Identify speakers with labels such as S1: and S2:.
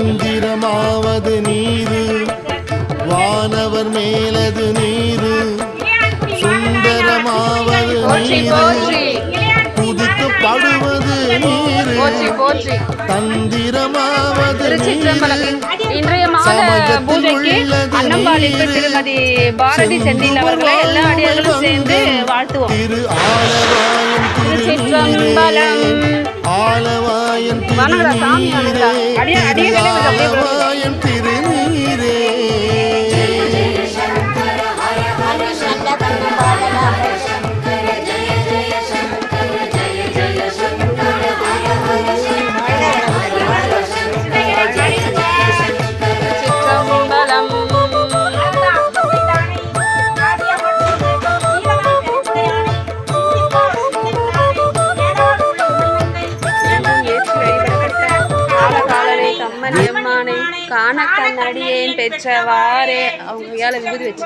S1: மந்திரமாவது நீரு வானவர் மேலது நீரு சுந்தரமாவது நீரு
S2: போற்றி.
S1: துதிக்கப்படுவது நீரு தந்திரமாவது
S2: இன்றைய மாத பூஜைக்கு அன்னம்பாளிப்பு திருமதி பாரதி செந்தில் அவர்களை எல்லா அடியார்களும் சேர்ந்து வாழ்த்துவோம்.
S1: திரு ஆலவாயம்
S2: திருச்சிற்றம்பலம் சாமி வணங்குறா. அடியே- காண கண்ணடியேன் பெற்றவாறே. அவங்க கையால விபூதி வச்சு